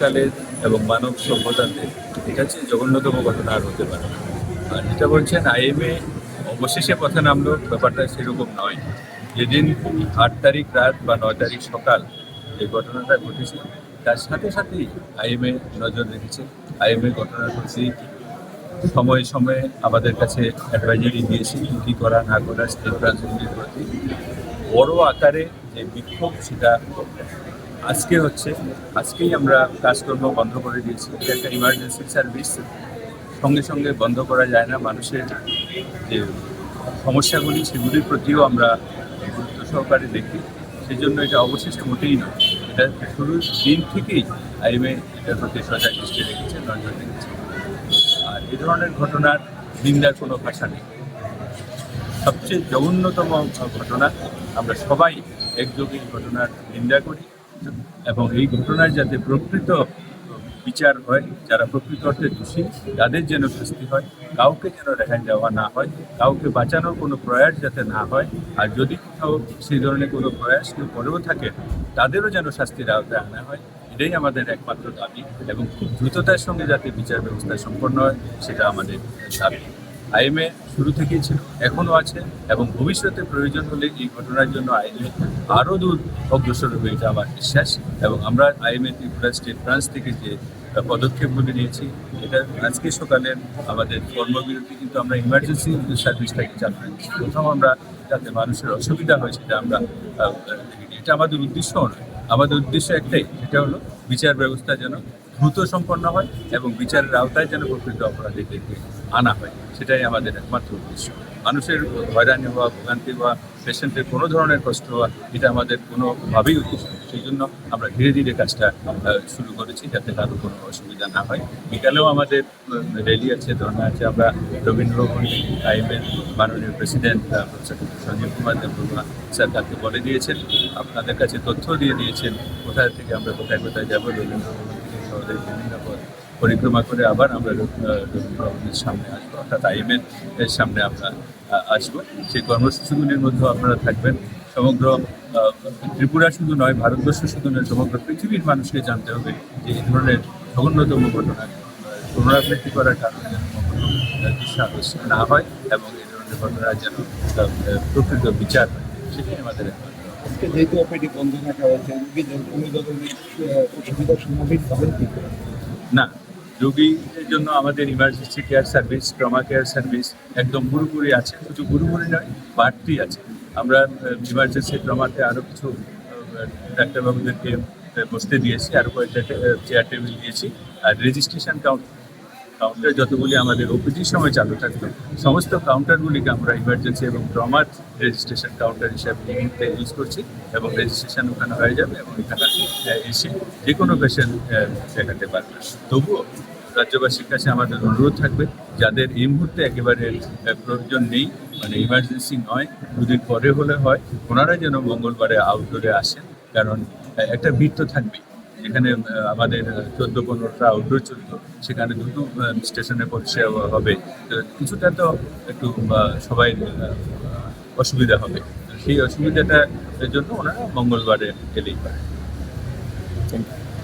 কালের এবং মানব সভ্যতাতে এটা হচ্ছে জঘন্যতম ঘটনা আর হতে পারে। আর যেটা বলছেন, আইএমএ অবশেষে পথে নামলো, ব্যাপারটা সেরকম নয়। যেদিন আট তারিখ রাত বা নয় তারিখ সকাল যে ঘটনাটা ঘটেছে, তার সাথে সাথেই আইএমএ নজর রেখেছে। আইএমএ ঘটনার প্রতি সময়ে সময়ে আমাদের কাছে অ্যাডভাইজারি দিয়েছে কি, কী করা না করা স্টেট প্রতি বড় আকারে যে বিক্ষোভ সেটা আজকে হচ্ছে, আজকেই আমরা কাজকর্ম বন্ধ করে দিয়েছি। এটা একটা ইমার্জেন্সি সার্ভিস সঙ্গে সঙ্গে বন্ধ করা যায় না। মানুষের যে সমস্যাগুলি, সেগুলির প্রতিও আমরা গুরুত্ব সহকারে দেখি। সেই জন্য এটা অবশেষে মোটেই নয়। এটা শুরুর দিন থেকেই আইএমএ এটার প্রতি সজাগ দৃষ্টি রেখেছে, নজর রেখেছে। আর এ ধরনের ঘটনার নিন্দার কোনো ভাষা নেই। সবচেয়ে জঘন্যতম ঘটনা, আমরা সবাই একযোগে ঘটনার নিন্দা করি। এবং এই ঘটনার যাতে প্রকৃত বিচার হয়, যারা প্রকৃত অর্থে দোষী, তাদের যেন শাস্তি হয়, কাউকে যেন রেহাই দেওয়া না হয়, কাউকে বাঁচানোর কোনো প্রয়াস যাতে না হয়, আর যদি কোথাও সেই ধরনের কোনো প্রয়াস কেউ করেও থাকে, তাদেরও যেন শাস্তির আওতায় আনা হয়, এটাই আমাদের একমাত্র দাবি এবং খুব দ্রুততার সঙ্গে যাতে বিচার ব্যবস্থা সম্পন্ন হয়, সেটা আমাদের দাবি। আইএমএ শুরু থেকেই ছিল, এখনও আছে এবং ভবিষ্যতে প্রয়োজন হলে এই ঘটনার জন্য আইএমএ আরও দূর অগ্রসর হবে এটা আমার বিশ্বাস এবং আমরা আইএমএ ত্রিপুরা স্টেট ব্রাঞ্চ থেকে যে পদক্ষেপগুলি নিয়েছি, এটা আজকে সকালের আমাদের কর্মবিরতি কিন্তু আমরা ইমার্জেন্সি সার্ভিসটাকে চালু রেখেছি প্রথম আমরা যাতে মানুষের অসুবিধা হয় সেটা আমরা এটা আমাদের উদ্দেশ্যও নয়। আমাদের উদ্দেশ্য একটাই, সেটা হলো বিচার ব্যবস্থা যেন দ্রুত সম্পন্ন হয় এবং বিচারের আওতায় যেন প্রকৃত অপরাধীদেরকে আনা হয়। সেটাই আমাদের একমাত্র উদ্দেশ্য। মানুষের হয়রানি হওয়া, ভোগান্তি হওয়া পেশেন্টের কোনো ধরনের কষ্ট হওয়া, এটা আমাদের কোনোভাবেই উদ্দেশ্য সেই জন্য আমরা ধীরে ধীরে কাজটা শুরু করেছি যাতে কারও কোনো অসুবিধা না হয়। বিকালেও আমাদের র্যালি আছে, ধর্ণা আছে। আমরা রবীন্দ্রভবন আইএমএর মাননীয় প্রেসিডেন্ট সঞ্জীব কুমার দেববর্মা স্যার তাকে বলে দিয়েছেন। আপনাদের কাছে তথ্য দিয়ে দিয়েছেন, কোথায় থেকে আমরা কোথায় কোথায় যাব। রবীন্দ্রভবন থেকে শহরের বিভিন্ন পথ পরিক্রমা করে আবার আমরা রবি- আহ, রবীন্দ্রভবনের সামনে আসব। অর্থাৎ আইএমএর এর সামনে আমরা আসব। সেই কর্মসূচিগুলির মধ্যেও আপনারা থাকবেন। সমগ্র ত্রিপুরা শুধু নয় ভারতবর্ষ শুধু নয় সমগ্র পৃথিবীর মানুষকে জানতে হবে যে এই ধরনের জঘন্যতম ঘটনা পুনরাবৃত্তি করার কারণে যেন আহ, না হয় এবং এই ধরনের ঘটনা যেন প্রকৃত বিচার হয়। সেটাই আমাদের যেহেতু অপারেটি বন্ধ রাখা হয়েছে রোগীদের কোনো ধরনের অসুবিধার সম্মুখীন হবেন কি না রোগীদের জন্য আমাদের emergency care service trauma care service একদম পুরোপুরি আছে। কিছু পুরোপুরি নয়, বাড়তি আছে। আমরা ইমার্জেন্সি ট্রমাতে আরও কিছু ডাক্তারবাবুদেরকে বসতে দিয়েছি আরও কয়েকটা চেয়ার টেবিল দিয়েছি। আর রেজিস্ট্রেশন কাউন্ট কাউন্টার যতগুলি আমাদের ওপিডির সময় চালু থাকতো, সমস্ত কাউন্টারগুলিকে আমরা ইমার্জেন্সি এবং ট্রমার রেজিস্ট্রেশন কাউন্টার হিসাবে এই মুহূর্তে ইউজ করছি এবং রেজিস্ট্রেশন ওখানে হয়ে যাবে এবং এখানে এসে যে কোনো পেশেন্ট দেখাতে পারবে। তবুও রাজ্যবাসীর কাছে আমাদের অনুরোধ থাকবে, যাদের এই মুহূর্তে একেবারে প্রয়োজন নেই মানে ইমার্জেন্সি নয়, দুদিন পরে হলে হয়, ওনারা যেন মঙ্গলবারে আউটডোরে আসেন, কারণ একটা ভিড় তো থাকবেই। আহ, আমাদের চোদ্দ পনেরোটা আউটডোর চলতো। সেখানে দুটো স্টেশনে পৌঁছে হবে। কিছুটা তো একটু সবাই অসুবিধা হবে। সেই অসুবিধাটার জন্য ওনারা মঙ্গলবারে এলেই পারে। Thank you.